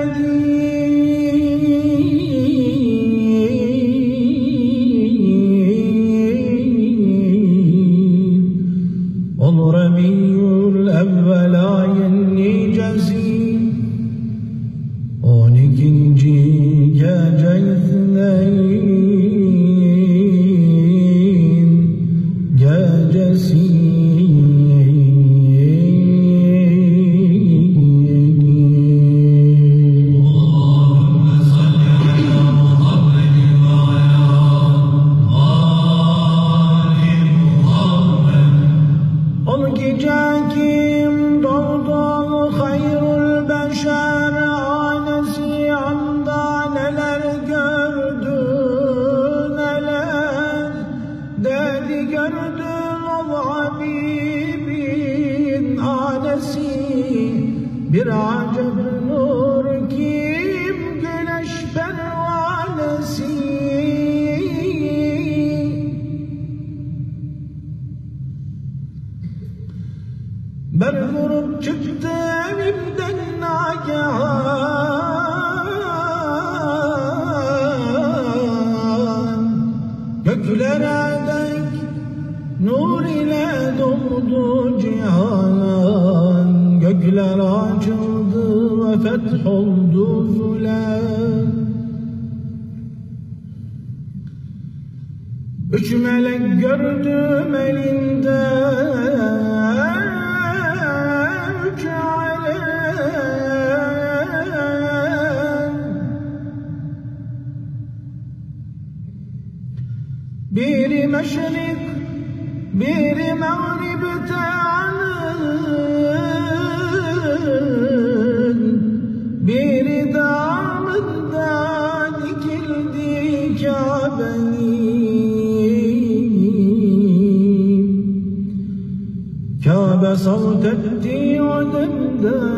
You. you drown Yar vurup çıktı evimden nagahan Göklere dek nur ile doldu cihan Gökler açıldı ve fetholdu zulem Üç melek gördüm elinde صوت التيع دمدا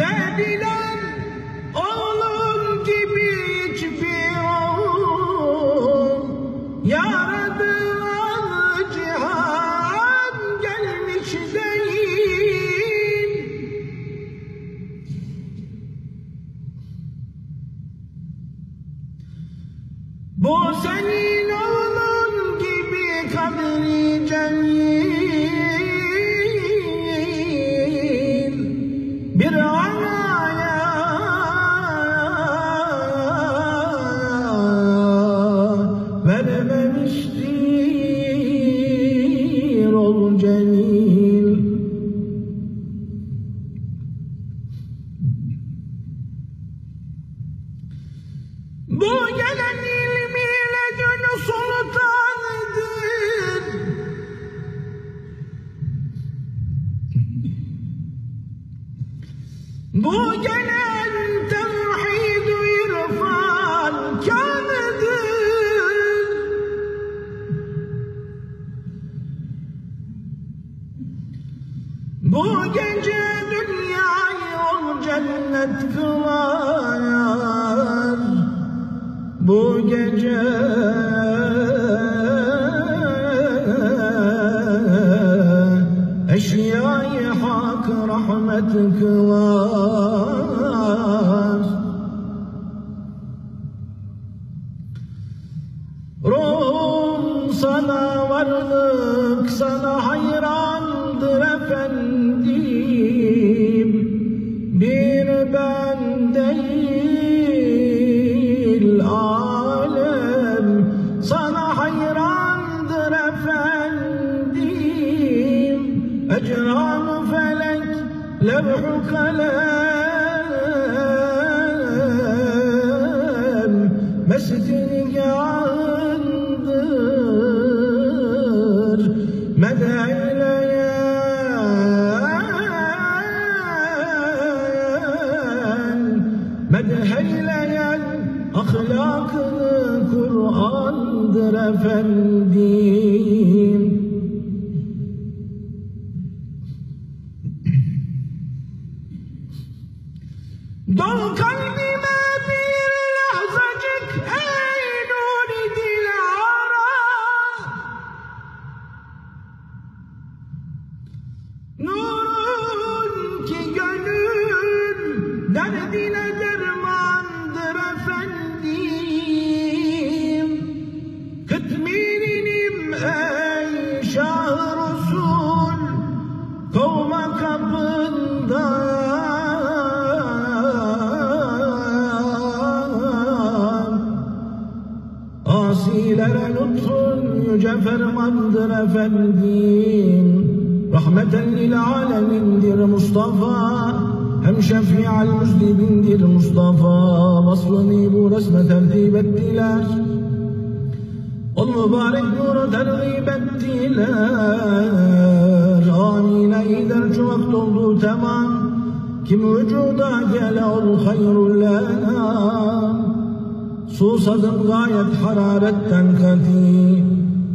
Daddy love. Gelen tevhid irfan kanıdır. Bu gece dünyayı ol cennet kılar. Bu gece rahmet kılar. Levh-u kalem Mescid-i nigahındır Medheyleyen Medheyleyen Ahlakını Kur'an'dır efendim Dol kalbime fermandır efendim Rahmeten lil alemindir Mustafa Hem şefi'al müzlibindir Mustafa Vaslını bu resme tertip ettiler o mübarek nuru tergib ettiler Amine gider çuvak doldu tamam Kim vücuda gele ol hayrul lenam Susadım gayet hararetten kati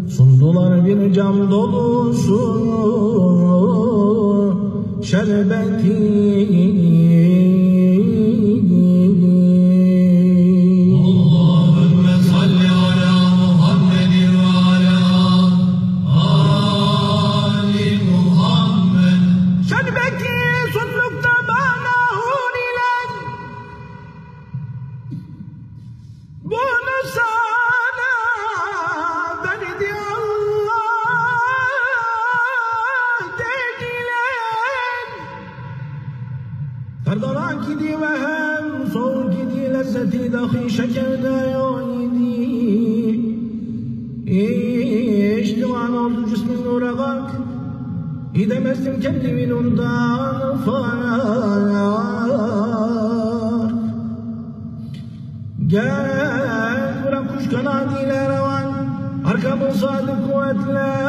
Sundular bir cam dolusu Şerbeti şekerde yok idi. İçtivan oldu cismin nura bak. Gidemezdim kendimin ondan far Gel bırak kuş kanadıyla revan. Arkamı sadık kuvvetle